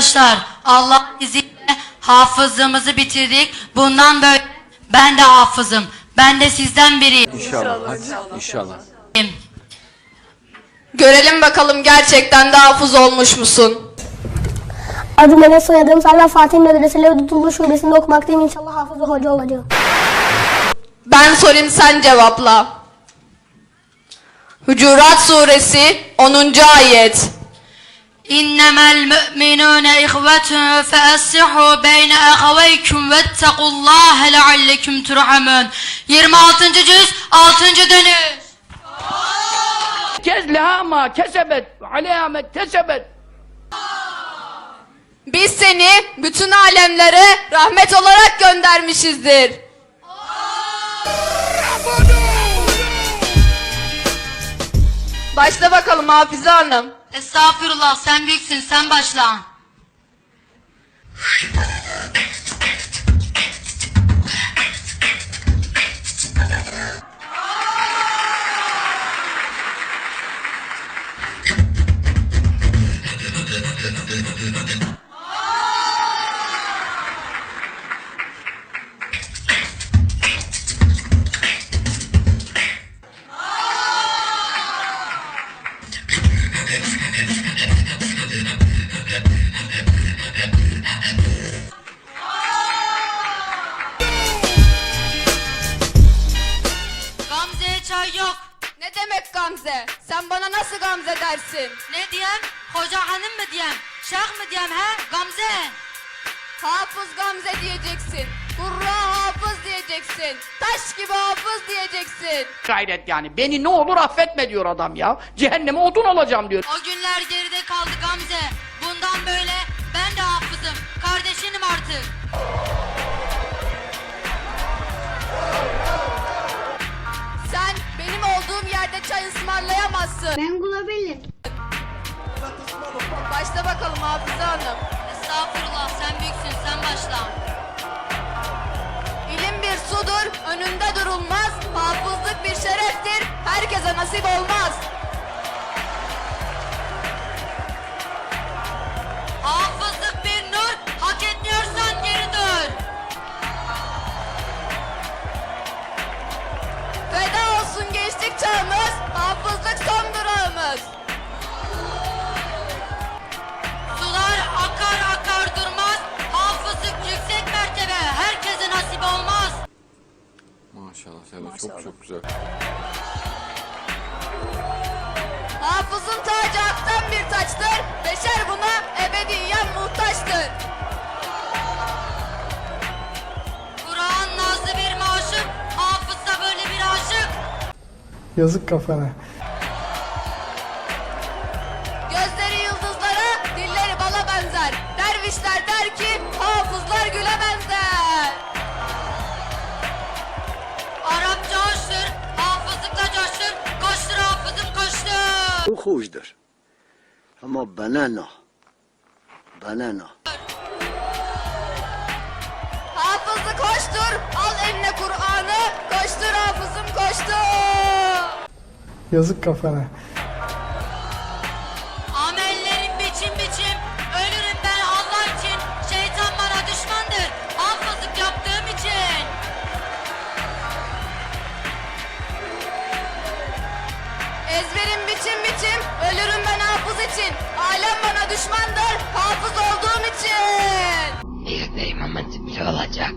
Arkadaşlar Allah izniyle hafızlığımızı bitirdik. Bundan böyle ben de hafızım. Ben de sizden biriyim. İnşallah. Hadi inşallah. Görelim bakalım gerçekten de hafız olmuş musun? Adım Enes soyadım Sarla Fatih Medreseleri Tutulmuş Şubesi'nde okumaktayım. İnşallah hafız ve hoca olacağım. Ben sorayım sen cevapla. Hucurat suresi 10. ayet. إنما المؤمنون إخوة فأصلحوا بين أخويكم واتقوا الله لعلكم ترحمون 26. cüz 6. dönüş Kez leha ma kesebet aleyha me kesebet Biz seni bütün alemlere rahmet olarak göndermişizdir. Başla bakalım Hafize Hanım. Estağfurullah sen büyüksün sen başla Çay yok Ne demek Gamze? Sen bana nasıl Gamze dersin? Ne diyem? Hoca hanım mı diyem? Şeyh mi diyem he? Gamze Hafız Gamze diyeceksin. Kurra hafız diyeceksin. Taş gibi hafız diyeceksin. gayret yani beni ne olur affetme diyor adam ya cehenneme odun olacağım diyor O günler geride kaldı Gamze. Bundan böyle ben de hafızım. Kardeşinim artık. Ismarlayamazsın. Ben bulabilirim. Başla bakalım Hafize Hanım. Estağfurullah sen büyüksün sen başla. İlim bir sudur, önünde durulmaz. Hafızlık bir şereftir, herkese nasip olmaz. Maşallah Seda çok çok güzel. Hafızın tacı aktan bir taçtır, beşer buna ebediyen muhtaçtır. Kur'an nazlı bir maşuk, hafızsa böyle bir aşık. Yazık kafana. Gözleri yıldızlara, dilleri bala benzer. Dervişler der ki, Bu hoşdur. Ama bana ne? Bana ne? Hafızı koştur, al eline Kur'an'ı, koştur hafızım koştur. Yazık kafana. Ölürüm ben hafız için. Alem bana düşmandır, hafız olduğum için. Bir de imam olacak.